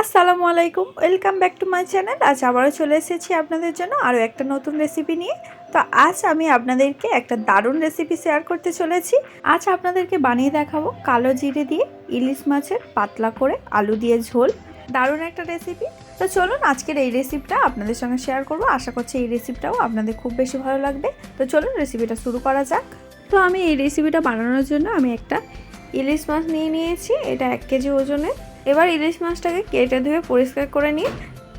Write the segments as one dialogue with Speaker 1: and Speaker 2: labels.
Speaker 1: আসসালামু আলাইকুম, welcome back to my channel. আজ আবারও চলে এসেছি আপনাদের জন্য আরও একটা নতুন রেসিপি নিয়ে। তো আজ আমি আপনাদেরকে একটা দারুণ রেসিপি শেয়ার করতে চলেছি। আজ আপনাদেরকে বানিয়ে দেখাবো কালো জিরে দিয়ে ইলিশ মাছের পাতলা করে আলু দিয়ে ঝোল। দারুণ একটা রেসিপি তো চলুন আজকের এই রেসিপিটা আপনাদের সঙ্গে শেয়ার করব। আশা করছি এই রেসিপিটাও আপনাদের খুব বেশি ভালো লাগবে। তো চলুন রেসিপিটা শুরু করা যাক। তো আমি এই রেসিপিটা বানানোর জন্য আমি একটা ইলিশ মাছ নিয়ে নিয়েছি। এটা এক কেজি ওজনের। এবার ইলিশ মাছটাকে কেটে ধুয়ে পরিষ্কার করে নিয়ে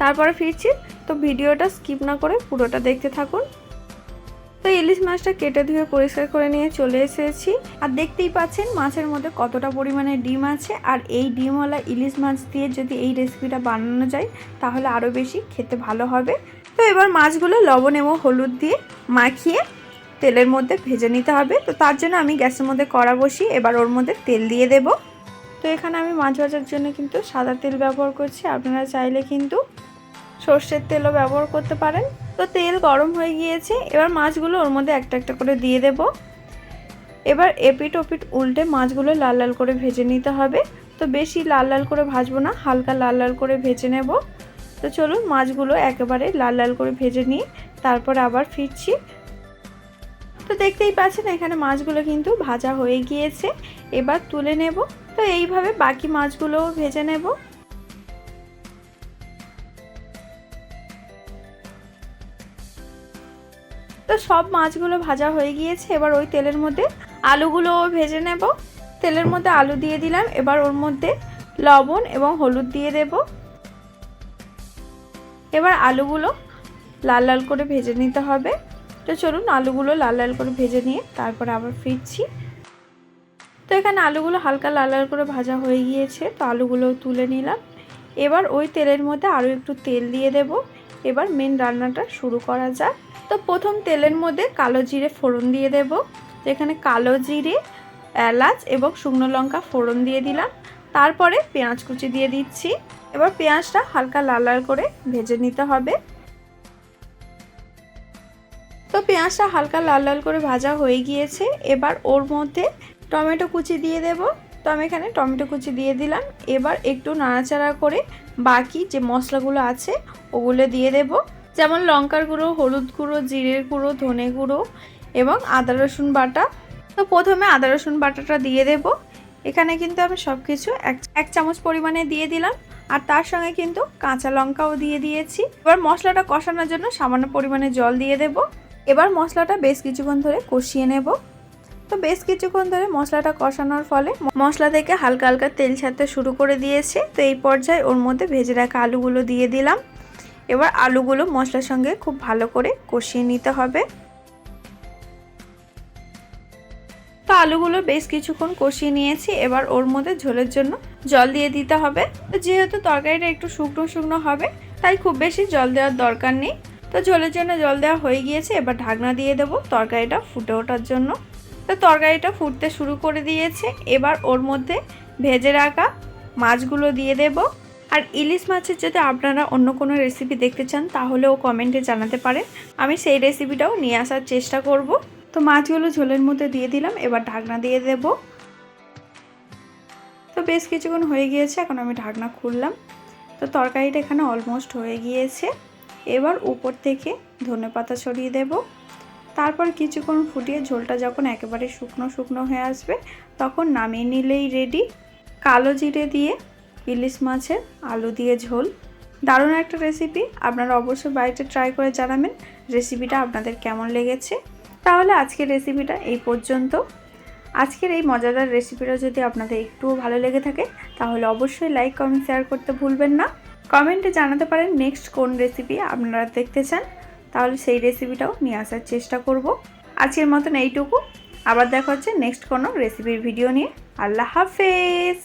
Speaker 1: তারপরে ফিরছি, তো ভিডিওটা স্কিপ না করে পুরোটা দেখতে থাকুন। তো ইলিশ মাছটা কেটে ধুয়ে পরিষ্কার করে নিয়ে চলে এসেছি। আর দেখতেই পাচ্ছেন মাছের মধ্যে কতটা পরিমাণে ডিম আছে। আর এই ডিমওয়ালা ইলিশ মাছ দিয়ে যদি এই রেসিপিটা বানানো যায়, তাহলে আরও বেশি খেতে ভালো হবে। তো এবার মাছগুলো লবণ এবং হলুদ দিয়ে মাখিয়ে তেলের মধ্যে ভেজে নিতে হবে। তো তার জন্য আমি গ্যাসের মধ্যে কড়া বসিয়ে এবার ওর মধ্যে তেল দিয়ে দেবো। তো এখানে আমি মাছ ভাজার জন্য কিন্তু সাদা তেল ব্যবহার করছি। আপনারা চাইলে কিন্তু সর্ষের তেলও ব্যবহার করতে পারেন। তো তেল গরম হয়ে গিয়েছে, এবার মাছগুলো ওর মধ্যে একটা একটা করে দিয়ে দেব। এবার এপিট ওপিট উল্টে মাছগুলো লাল লাল করে ভেজে নিতে হবে। তো বেশি লাল লাল করে ভাজবো না, হালকা লাল লাল করে ভেজে নেব। তো চলুন মাছগুলো একেবারে লাল লাল করে ভেজে নিয়ে তারপর আবার ফিরছি। তো দেখতেই পাচ্ছেন, এখানে মাছগুলো কিন্তু ভাজা হয়ে গিয়েছে। এবার তুলে নেব। তো এইভাবে বাকি মাছগুলোও ভেজে নেব। তো সব মাছগুলো ভাজা হয়ে গিয়েছে। এবার ওই তেলের মধ্যে আলুগুলোও ভেজে নেব। তেলের মধ্যে আলু দিয়ে দিলাম। এবার ওর মধ্যে লবণ এবং হলুদ দিয়ে দেব। এবার আলুগুলো লাল লাল করে ভেজে নিতে হবে। তো চলুন আলুগুলো লাল লাল করে ভেজে নিয়ে তারপর আবার ফিরছি। তো এখানে আলুগুলো হালকা লাল লাল করে ভাজা হয়ে গিয়েছে, তো আলুগুলো তুলে নিলাম। এবার ওই তেলের মধ্যে আরও একটু তেল দিয়ে দেব। এবার মেন রান্নাটা শুরু করা যাক। তো প্রথম তেলের মধ্যে কালো জিরে ফোড়ন দিয়ে দেব। তো এখানে কালো জিরে, এলাচ এবং শুকনো লঙ্কা ফোড়ন দিয়ে দিলাম। তারপরে পেঁয়াজ কুচি দিয়ে দিচ্ছি। এবার পেঁয়াজটা হালকা লাল লাল করে ভেজে নিতে হবে। তো পেঁয়াজটা হালকা লাল লাল করে ভাজা হয়ে গিয়েছে। এবার ওর মধ্যে টমেটো কুচি দিয়ে দেব। তো আমি এখানে টমেটো কুচি দিয়ে দিলাম। এবার একটু নাড়াচাড়া করে বাকি যে মশলাগুলো আছে, ওগুলো দিয়ে দেব। যেমন লঙ্কার গুঁড়ো, হলুদ গুঁড়ো, জিরের গুঁড়ো, ধনে গুঁড়ো এবং আদা, রসুন বাটা। তো প্রথমে আদা, রসুন বাটাটা দিয়ে দেব। এখানে কিন্তু আমি সব কিছু এক চামচ পরিমাণে দিয়ে দিলাম। আর তার সঙ্গে কিন্তু কাঁচা লঙ্কাও দিয়ে দিয়েছি। এবার মশলাটা কষানোর জন্য সামান্য পরিমাণে জল দিয়ে দেব। এবার মশলাটা বেশ কিছুক্ষণ ধরে কষিয়ে নেব। তো বেশ কিছুক্ষণ ধরে মশলাটা কষানোর ফলে মশলা থেকে হালকা হালকা তেল ছাড়তে শুরু করে দিয়েছে। তো এই পর্যায়ে ওর মধ্যে ভেজে রাখা আলুগুলো দিয়ে দিলাম। এবার আলুগুলো মশলার সঙ্গে খুব ভালো করে কষিয়ে নিতে হবে। তো আলুগুলো বেশ কিছুক্ষণ কষিয়ে নিয়েছি। এবার ওর মধ্যে ঝোলের জন্য জল দিয়ে দিতে হবে। তো যেহেতু তরকারিটা একটু শুকনো শুকনো হবে, তাই খুব বেশি জল দেওয়ার দরকার নেই। তো ঝোলের জন্য জল দেওয়া হয়ে গিয়েছে, এবার ঢাকনা দিয়ে দেবো তরকারিটা ফুটে ওঠার জন্য। তো তরকারিটা ফুটতে শুরু করে দিয়েছে, এবার ওর মধ্যে ভেজে রাখা মাছগুলো দিয়ে দেব। আর ইলিশ মাছের যদি আপনারা অন্য কোনো রেসিপি দেখতে চান তাহলেও কমেন্টে জানাতে পারেন। আমি সেই রেসিপিটাও নিয়ে আসার চেষ্টা করব। তো মাছগুলো ঝোলের মধ্যে দিয়ে দিলাম, এবার ঢাকনা দিয়ে দেব। তো বেশ কিছুক্ষণ হয়ে গিয়েছে, এখন আমি ঢাকনা খুললাম। তো তরকারিটা এখানে অলমোস্ট হয়ে গিয়েছে। এবার উপর থেকে ধনে পাতা ছড়িয়ে দেব। তারপর কিছুক্ষণ ফুটিয়ে ঝোলটা যখন একেবারে শুকনো শুকনো হয়ে আসবে, তখন নামিয়ে নিলেই রেডি কালো জিরে দিয়ে ইলিশ মাছের আলু দিয়ে ঝোল। দারুণ একটা রেসিপি আপনারা অবশ্যই বাড়িতে ট্রাই করে জানাবেন রেসিপিটা আপনাদের কেমন লেগেছে। তাহলে আজকের রেসিপিটা এই পর্যন্ত। আজকের এই মজাদার রেসিপিটা যদি আপনাদের একটুও ভালো লেগে থাকে, তাহলে অবশ্যই লাইক কমেন্ট শেয়ার করতে ভুলবেন না। কমেন্টে জানাতে পারেন নেক্সট কোন রেসিপি আপনারা দেখতে চান। তাহলে সেই রেসিপিটাও নিয়ে আসার চেষ্টা করব। আজকের মতন এইটুকু। আবার দেখা হচ্ছে নেক্সট কোনো রেসিপির ভিডিও নিয়ে। আল্লাহ হাফেজ।